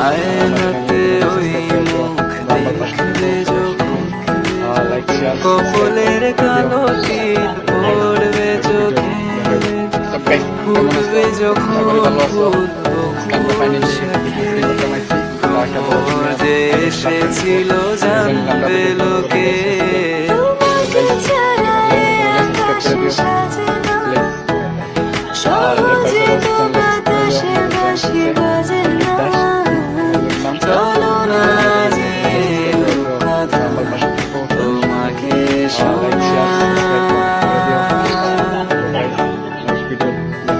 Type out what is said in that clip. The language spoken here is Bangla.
আয়নাতে ওই মুখ দেখলে যখন কপলের কালো নিয়ে যে এসেছিল জানবে লোকে সহজে তো বাতাসে বাসি বাজে না দেখলাম চলো